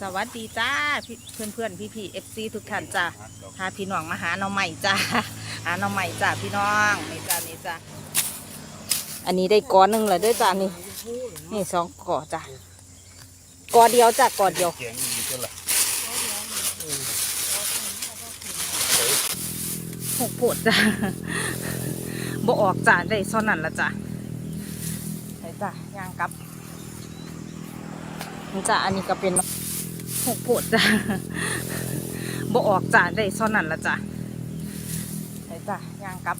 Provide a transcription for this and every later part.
สวัสดีจ้าพี่เพื่อนเพื่อนพี่พี่เอฟซีทุกท่านจ้าพาพี่น้องมาหาหน้องใหม่จ้าหาหน้องใหม่จ้าพี่น้องนี่จ้านี่จ้าอันนี้ได้กอหนึ่งเลยเด้วยจ้านี่นี่สองกอจ้ากอเดียวจ้ากอเดียวแกงดีก็ละหกปวดจ้าบ่ออกจ้าได้ซ้อนนั่นละจ้าไหนจ้าย่างกลับนี่จ้าอันนี้ก็เป็น หกปวดจ้าบ่ออกจ้าได้ซ้อนนั่นละจ้าไหนจ้าย่างกลับ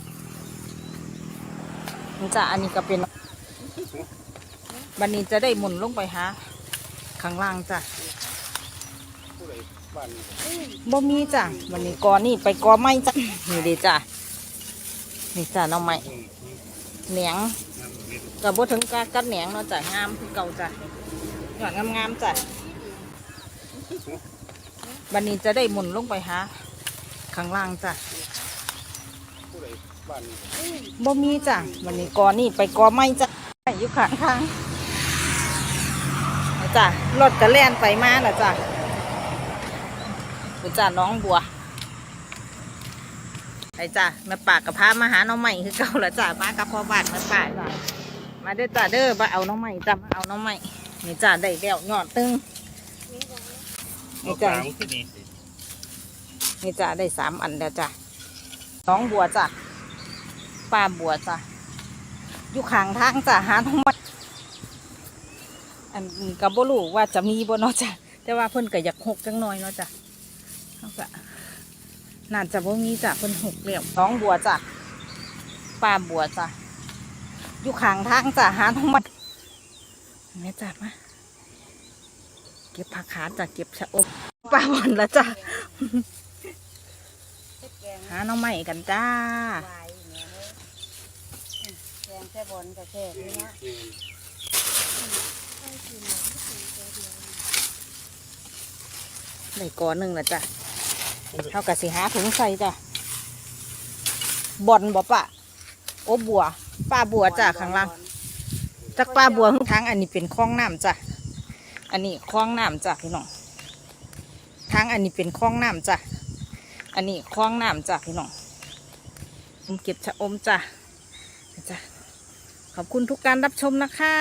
นี่จ้าอันนี้ก็เป็นบันนี้จะได้หมุนลงไปหาข้างล่างจ้าผู้ใดบ้านนี้บ่มีจ้ะวันนี้กอนี่ไปกอไม้จ้ะนี่เดีจ้ะนี่จ้ะน้องไม้เหนียงกับบ่ถึงกากัดเหนียงเนาะจ้ะงามคือเก่าจ้ะหยอดงามๆจ้ะ วันนี้จะได้หมุนลงไปหาข้างล่างจ้ะบ่มีจ้ะวันนี้กอนี่ไปกอไม้จ้ะอยู่ข้างทางนี่จ้ะรถกระแล่นไปมาน่ะจ้ะนี่จ้ะน้องบัวไปจ้ะม่ปากกับพามาหาน้องใหม่คือเก่าแล้วจ้ะมากับพ่อบานแม่ปากจ้ะมาเด้อจ้ะเด้อมาเอาน้องใหม่จ้ะมาเอาน้องใหม่นี่จ้ะได้แล้วยอดตึง นี่จ้ะนี่จ้ะได้สามอันแล้วจ้ะน้องบัวจ้ะป้าบัวจ้ะอยู่ข้างทางจ้ะหาน้งหม่อันก็บ่รู้ว่าจะมีบ่เนาะจ้ะแต่ว่าเพิ่นก็อยากหกจังหน่อยเนาะจ้ะเอาจ้ะน่าจะบ่มีจ้ะเพิ่นหกแล้วน้องบัวจ้ะป้าบัวจ้ะอยู่ข้างทางจ้ะหาน้งหม่แม่จ้ะมา เก็บผักขาจ้ะเก็บชะอมป้าบอนแล้วจ้ะหาน้องใหม่กันจ้าแกงแค่บอลกับแค่นี้นะอืมได้กอหนึ่งละจ้ะเท่ากับสิหาถุงใส่จ้ะบอนบ่ปะโอ้บัวป้าบัวจ้ะข้างล่างจากป้าบัวทางอันนี้เป็นคลองน้ำจ้ะ อันนี้คลองน้ำจ้ะพี่น้องทางอันนี้เป็นคลองน้ำจ้ะอันนี้คลองน้ำจ้ะพี่น้องผมเก็บชะอมจ้ะจ้ะขอบคุณทุกการรับชมนะคะ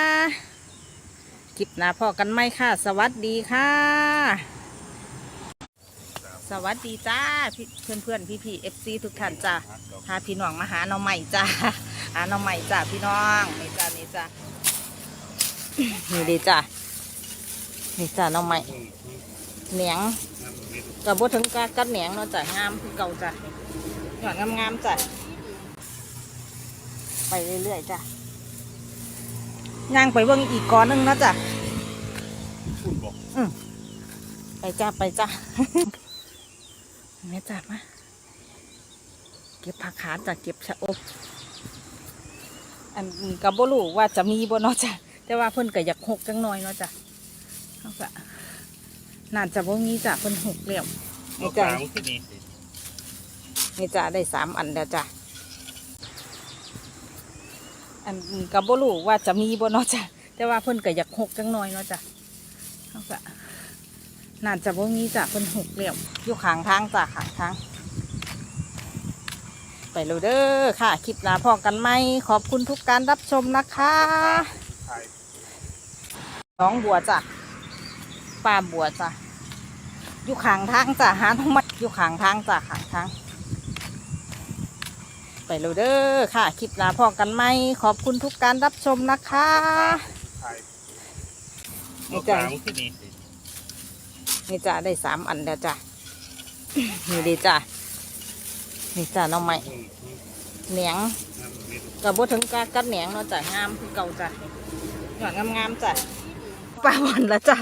คลิปหน้าพอกันไหมค่ะ สวัสดีค่ะ สวัสดีจ้าเพื่อนเพื่อนพี่พี่เอฟซีทุกท่านจ้าพาพี่น้องมาหาน้องใหม่จ้าหาน้องใหม่จ้าพี่น้องนี่จ้านี่จ้านี่ดีจ้า นี่จ้าน้องใหม่อืมอืมเหนียงนั่นเป็นกับบ่ถึงกากัดเหนียงเนาะจ้างามคือเก่าจ้าหยอดงามๆจ้าไปเรื่อยๆจ้าย่างไปเบิ่งอีกก้อนหนึงเนาะจ้าพูดบอกไปจ้าไปจ้าแม่จ้ามาเก็บผักขาจ้ะเก็บชะอมอันนี้ก็บ่รู้ว่าจะมีบ่เนาะจ้ะแต่ว่าเพิ่นก็อยากหกจังหน่อยเนาะจ้ะ เขาก็น่าจะบ่มีจ้ะเพิ่นหกแล้วเอานี่กจ้ะลางที่ดีสินี่จ้ะได้สามอันแล้วจ้ะอันนี้ก็บ่รู้ว่าจะมีบ่เนาะจ้ะแต่ว่าเพิ่นก็อยากหกจังหน่อยเนาะจ้ะเขาก็น่าจะบ่มีจ้ะเพิ่นหกแล้วอยู่ข้างทางจ้ะข้างทางไปเลยเด้อค่ะ คลิปหน้าพอกันไหม ขอบคุณทุกการรับชมนะคะถ่ายน้องบัวจ้ะ ป้าบัวจ้ะอยู่ข้างทางจ้ะหาน้องไม้อยู่ข้างทางจ้ะข้างทาง ไปเลยเด้อค่ะ คลิปหน้าพอกันไหม ขอบคุณทุกการรับชมนะคะถ่ายนี่เอากจ้ะลางที่ดีสินี่จ้ะได้สามอันแล้วจ้ะนี่ดีจ้ะนี่จ้ะน้องไม้อืมอืมเหนียงนั่นเป็นกับบ่ถึงกากัดเหนียงเนาะจ้ะงามคือเก่าจ้ะหยอดงามๆจ้ะป้าบอนแล้วจ้ะ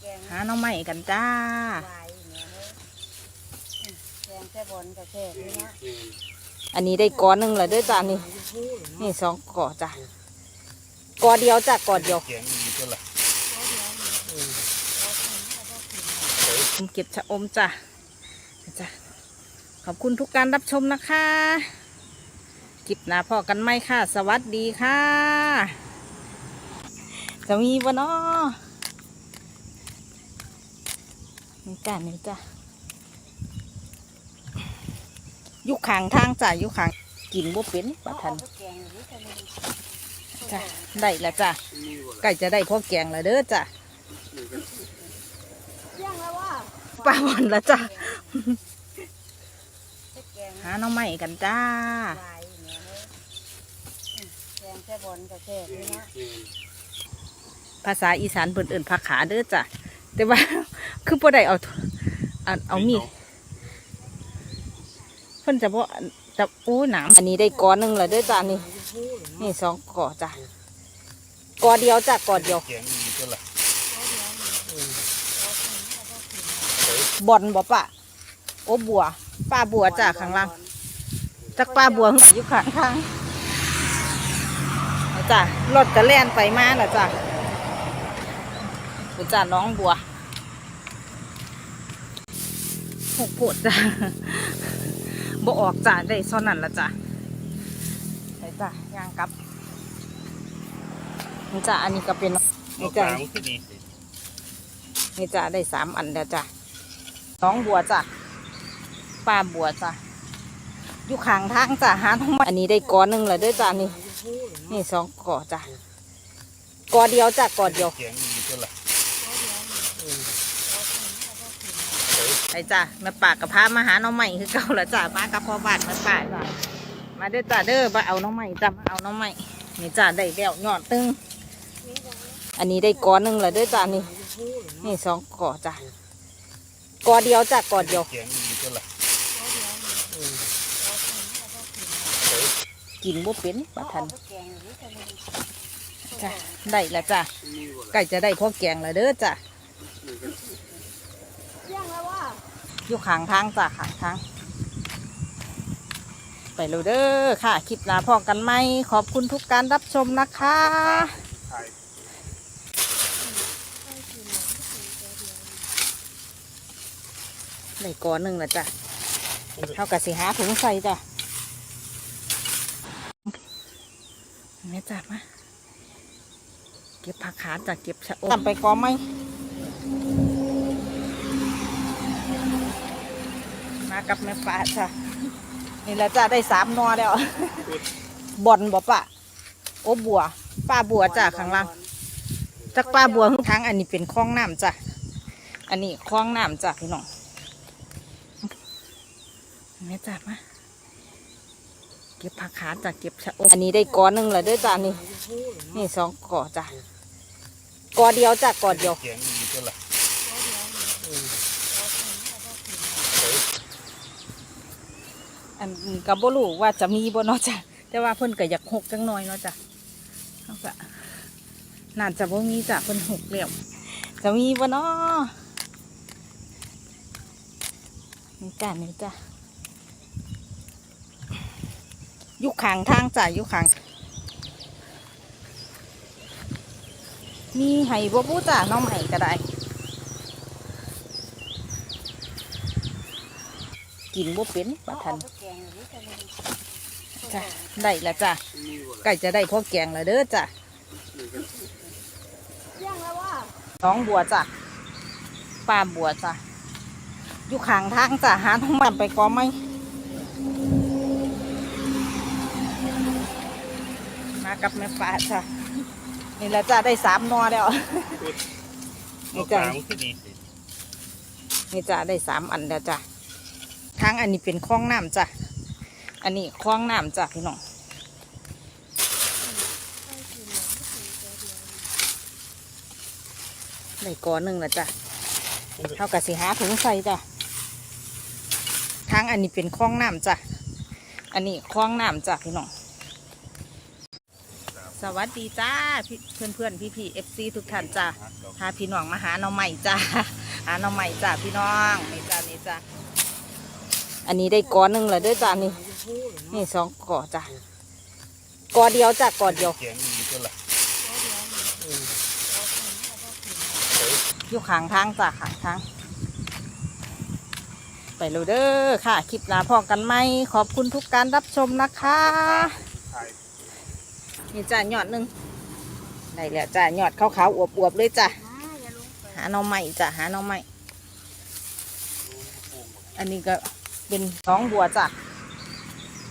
แกงหาน้องใหม่กันจ้า ลายเนี่ยแกงแค่บอลกับแค่นี้นะอืมอันนี้ได้กอหนึ่งเลยเด้วยจ้านี่ นี่สองกอจ้ะกอเดียวจ้ะกอเดียวแกงดีก็ละผมเก็บชะอมจ้ะจ้ะขอบคุณทุกการรับชมนะคะคลิปหน้าพอกันไหมค่ะ สวัสดีค่ะ จะมีบ่นาะนี่จ้านี่จ้าอยู่ข้างทางจ้าอยู่ข้างกินบ่เป็นปะทันจ้าได้ล้วจ้านี่จะได้พ่อแกงล้วเด้อจ้าเที่ยงแล้วว่าปลาบอนล้วจ้าไปแกงหาน้องใหม่กันจ้าแกงแค่บอลกับแค่นี้นะ ภาษาอีสานเพิ่นเอิ้นผักขาเด้อจ้ะแต่ว่าคือบ่ได้เอาเอาเอามีดเพิ่นจะบ่จะโอ้หนามอันนี้ได้กอหนึงแล้วเด้อจ้ะนี่นี่สองกอจ้ะกอเดียวจ้ะกอเดียวบอนบ่ปะโอ้บัวป้าบัวจ้ะข้างล่างจักป้าบัวอยู่ข้างทางจ้ะรถก็แล่นไปมาแล้วจ้ะ คุณจ้ะน้องบัวหกโพดจ้ะบ่ออกจ้ะได้ซ้อนนั่นละจ้ะไปจ้ะย่างกลับนี่จ้ะอันนี้ก็เป็นเอานี่ปลาจ้ะมันคือดีสินี่จ้ะได้สามอันแล้วจ้ะน้องบัวจ้ะป้าบัวจ้ะอยู่ข้างทางจ้ะหาทำไมอันนี้ได้กอหนึ่งแล้วเด้อจ้ะนี่นี่สองกอจ้ะกอเดียวจ้ะกอเดียว แกงดีก็ละ ไปจ้ะม่ปากกับพามาหาน้องใหม่คือเก่าแล้วจ้ะมากับพ่อบานมาป่าจ้ะมาเด้อจ้ะเด้อมาเอาน้องใหม่จ้ะมาเอาน้องใหม่นี่จ้ะได้แล้วยอดตึงอันนี้ได้ก้อนหนึ่งแล้วเด้อจ้ะนี่นี่สองกอจ้ะกอเดียวจ้ะกอเดียวกินบ่เป็นปะทันเอาไปแกงอย่างนี้ก็เลยจ้ะได้แล้วจ้ะนี่าใกล้จะได้พ่อแกงแล้วเด้อจ้ะ เที่ยงแล้วว่า อยู่ข้างทางจ้ะข้างทาง ไปเลยเด้อค่ะ คลิปหน้าพอกันไหม ขอบคุณทุกการรับชมนะคะไทยได้ก่อนหนึ่งล้วจ้ะเท่ากับสิหาถุงใส่จ้ะแม่จ้ะมา เก็บผักขาจ้ะเก็บชะอมไปกอไหม มา กับแม่ป้าจ้ะนี่แหละจ้ะได้สามนอแล้ว บอนบ่ปะโอ้บัวป้าบัวจ้ะข้างล่างจักป้าบัวทางอันนี้เป็นคลองน้ำจ้ะอันนี้คลองน้ำจ้ะพี่น้องแม่จ้ะมาเก็บผักขาจ้ะเก็บชะอมอันนี้ได้กอหนึ่งแล้วด้อจ้ะนี่นี่สองกอจ้ะกอเดียวจ้ะกอเดียวแกงดีก็ละ อันก็บ่รู้ว่าจะมีบ่เนาะจ้ะแต่ว่าเพิ่นก็อยากหกจังน้อยเนาะจ้ะเอาจะน่าจะบ่มีจ้ะเพิ่นหกแล้วจะมีบ่เนาะนี่จ้ะนี่จ้ะอยู่ขางทางจ้ะอยู่ขางมีไห้บ่บู้จ้ะน้องใหม่ก็ได้ กินบ่เป็นปะทันเอาไปแกงอย่างนี้ก็เลยจ้ะได้แล้วจ้ะนี่ว่าใกล้จะได้พ่อแกงแล้วเด้อจ้ะเที่ยงแล้วว่าน้องบัวจ้ะป้าบัวจ้ะอยู่ข้างทางจ้ะหาทางมันไปกอไหมมากับแม่ป้าจ้ะนี่แหละจ้ะได้สามหนอแล้วเอานี่ปลาจ้ะมันคือดีสินี่จ้ะได้สามอันแล้วจ้ะ ทางอันนี้เป็นคลองน้ำจ้ะ อันนี้คลองน้ำจ้ะพี่น้องได้กอหนึ่งแล้วจ้ะเท่ากับสิหาถุงใส่จ้ะทางอันนี้เป็นคลองน้ำจ้ะ อันนี้คลองน้ำจ้ะพี่น้อง สวัสดีจ้าเพื่อนเพื่อนพี่พี่เอฟซีทุกท่านจ้ะพาพี่น้องมาหาน้องใหม่จ้าหาน้องใหม่จ้ะพี่น้องนี่จ้านี่จ้า อันนี้ได้กอหนึ่งแล้วเด้อจ้านี่ นี่สองกอจ้ะกอเดียวจ้ะกอเดียวแกงดีก็ละอยู่ข้างทางจ้ะข้างทาง ไปเลยเด้อค่ะ คลิปหน้าพอกันไหม ขอบคุณทุกการรับชมนะคะไทยนี่จ้ะยอดหนึ่งได้แล้วจ้ะยอดขาวๆอวบๆเลยจ้ะอ่าอย่าลงไปหาหน่อใหม่จ้ะหาหน่อใหม่อันนี้ก็ เป็นน้องบัวจ้ะ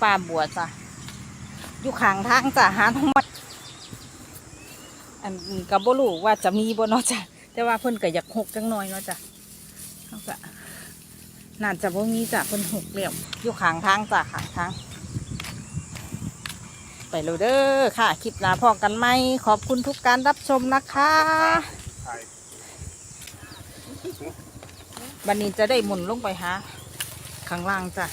ป้าบัวจ้ะอยู่ข้างทางจ้ะหาทำไมอันนี้ก็บ่รู้ว่าจะมีบ่เนาะจ้ะแต่ว่าเพิ่นก็อยากหกจังหน่อยเนาะจ้ะเขาก็น่าจะบ่มีจ้ะเพิ่นหกเลี้ยวอยู่ข้างทางจ้ะข้างทางไปเลยเด้อค่ะ คลิปหน้าพอกันไหม ขอบคุณทุกการรับชมนะคะถ่ายวันนี้จะได้หมุนลงไปหา ข้างล่างจ้ะ